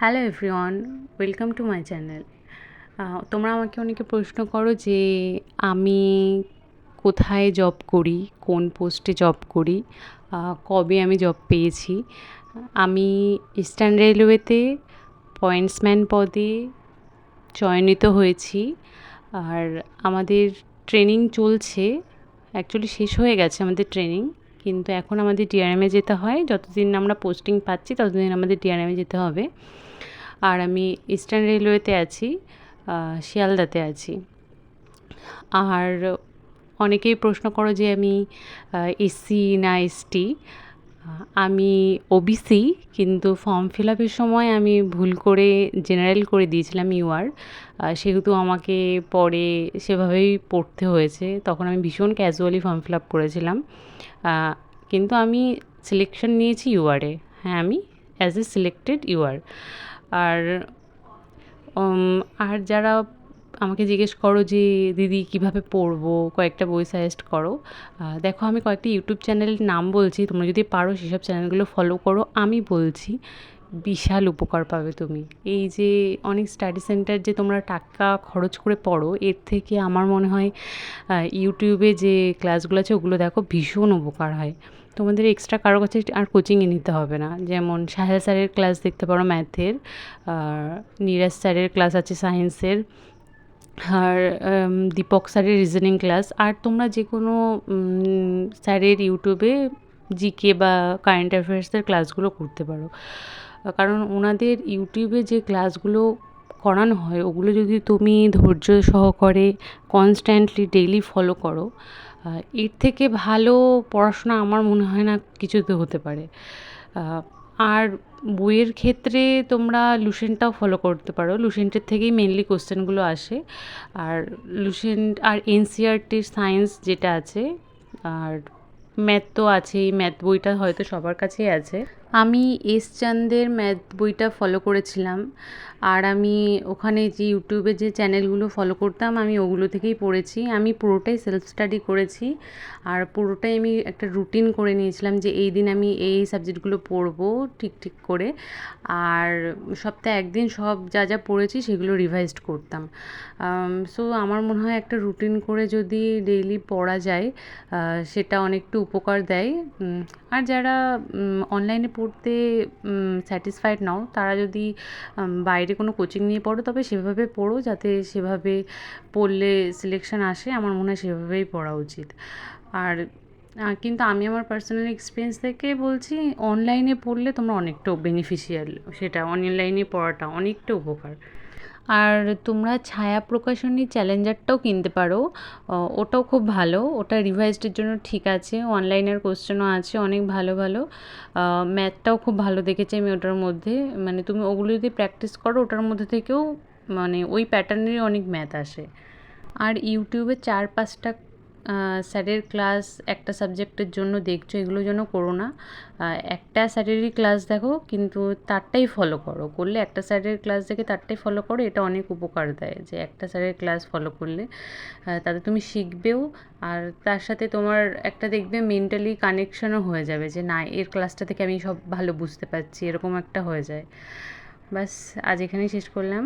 Hello everyone, welcome to my channel. তোমরা আমাকে অনেকে প্রশ্ন করো যে আমি কোথায় জব করি, কোন পোস্টে জব করি কবে আমি জব পেয়েছি। আমি ইস্টার্ন রেলওয়েতে পয়েন্টসম্যান পদে চয়নিত হয়েছি। আর আমাদের ট্রেনিং চলছে, অ্যাকচুয়ালি শেষ হয়ে গেছে আমাদের ট্রেনিং, কিন্তু এখন আমাদের ডিআরএমে যেতে হয়। যতদিন আমরা পোস্টিং পাচ্ছি, ততদিন আমাদের ডিআরএমে যেতে হবে। আর আমি ইস্টার্ন রেলওয়েতে আছি শিয়ালদাতে আছি। আর অনেকেই প্রশ্ন করো যে আমি এসসি না এসটি আমি ওবিসি কিন্তু ফর্ম ফিল আপের সময় আমি ভুল করে জেনারেল করে দিয়েছিলাম ইউআর সেহেতু আমাকে পরে সেভাবেই পড়তে হয়েছে। তখন আমি ভীষণ ক্যাজুয়ালি ফর্ম ফিল আপ করেছিলাম। কিন্তু আমি সিলেকশন নিয়েছি ইউআরে হ্যাঁ আমি অ্যাজ এ সিলেক্টেড ইউআর আর আর যারা আমাকে জিজ্ঞেস করো যে, দিদি, কীভাবে পড়ব? কয়েকটা বই সাজেস্ট করো। দেখো, আমি কয়েকটি ইউটিউব চ্যানেলের নাম বলছি। তোমরা যদি পারো, সেসব চ্যানেলগুলো ফলো করো। আমি বলছি, বিশাল উপকার পাবে তুমি। এই যে, অনেক স্টাডি সেন্টার যে তোমরা টাকা খরচ করে পড়ো, এর থেকে আমার মনে হয় ইউটিউবে যে ক্লাসগুলো আছে, ওগুলো দেখো ভীষণ উপকার হয়। তোমাদের এক্সট্রা কারও কাছে আর কোচিংয়ে নিতে হবে না। যেমন সাহেল স্যারের ক্লাস দেখতে পারো ম্যাথের আর নীরাজ স্যারের ক্লাস আছে সায়েন্সের আর দীপক স্যারের রিজনিং ক্লাস আর তোমরা যে কোনো স্যারের ইউটিউবে জিকে বা কারেন্ট অ্যাফেয়ার্সের ক্লাসগুলো করতে পারো। কারণ ওনাদের ইউটিউবে যে ক্লাসগুলো করানো হয়, ওগুলো যদি তুমি ধৈর্য সহকারে কনস্ট্যান্টলি ডেইলি ফলো করো এর থেকে ভালো পড়াশোনা আমার মনে হয় না কিছুতে হতে পারে। আর বইয়ের ক্ষেত্রে তোমরা লুসেন্টটাও ফলো করতে পারো। লুসেন্টের থেকেই মেনলি কোশ্চেনগুলো আসে। আর লুসেন্ট আর এনসিআরটির সায়েন্স যেটা আছে, আর ম্যাথ তো আছেই ম্যাথ বইটা হয়তো সবার কাছেই আছে। আমি এস চান্দের ম্যাথ বইটা ফলো করেছিলাম। আর আমি ওখানে যে ইউটিউবে যে চ্যানেলগুলো ফলো করতাম, আমি ওগুলো থেকেই পড়েছি। আমি পুরোটাই সেলফ স্টাডি করেছি। আর পুরোটাই আমি একটা রুটিন করে নিয়েছিলাম যে এই দিন আমি এই সাবজেক্টগুলো পড়ব ঠিক ঠিক করে। আর সপ্তাহে একদিন সব যা যা পড়েছি সেগুলো রিভাইজড করতাম। সো আমার মনে হয় একটা রুটিন করে যদি ডেইলি পড়া যায় সেটা অনেকটা উপকার দেয়। আর যারা অনলাইনে পড়তে স্যাটিসফাইড নাও। তারা যদি বাইরে কোনো কোচিং নিয়ে পড়ো, তবে সেভাবে পড়ো যাতে সেভাবে পড়লে সিলেকশন আসে। আমার মনে হয় সেভাবেই পড়া উচিত। আর কিন্তু আমি আমার পার্সোনাল এক্সপিরিয়েন্স থেকে বলছি অনলাইনে পড়লে তোমরা অনেকটা বেনিফিশিয়াল সেটা অনলাইনে পড়াটা অনেকটা উপকার। আর তোমরা ছায়া প্রকাশনী চ্যালেঞ্জারটাও কিনতে পারো। ওটাও খুব ভালো। ওটা রিভাইজডের জন্য ঠিক আছে। অনলাইনের কোশ্চেনও আছে, অনেক ভালো ভালো। ম্যাথটাও খুব ভালো দেখেছি আমি ওটার মধ্যে। মানে তুমি ওগুলো যদি প্র্যাকটিস করো, ওটার মধ্যে থেকেও মানে ওই প্যাটার্নেরই অনেক ম্যাথ আসে। আর ইউটিউবে চার, পাঁচটা স্যারের ক্লাস একটা সাবজেক্টের জন্য দেখছ, এগুলো যেন করো না। একটা স্যারেরই ক্লাস দেখো, কিন্তু তারটাই ফলো করো। করলে একটা স্যারের ক্লাস দেখে তারটাই ফলো করো, এটা অনেক উপকার দেয় যে একটা স্যারের ক্লাস ফলো করলে। তাতে তুমি শিখবেও, আর তার সাথে তোমার একটা দেখবে মেন্টালি কানেকশনও হয়ে যাবে যে না, এর ক্লাসটা থেকে আমি সব ভালো বুঝতে পারছি, এরকম একটা হয়ে যায়। বাস আজ এখানেই শেষ করলাম।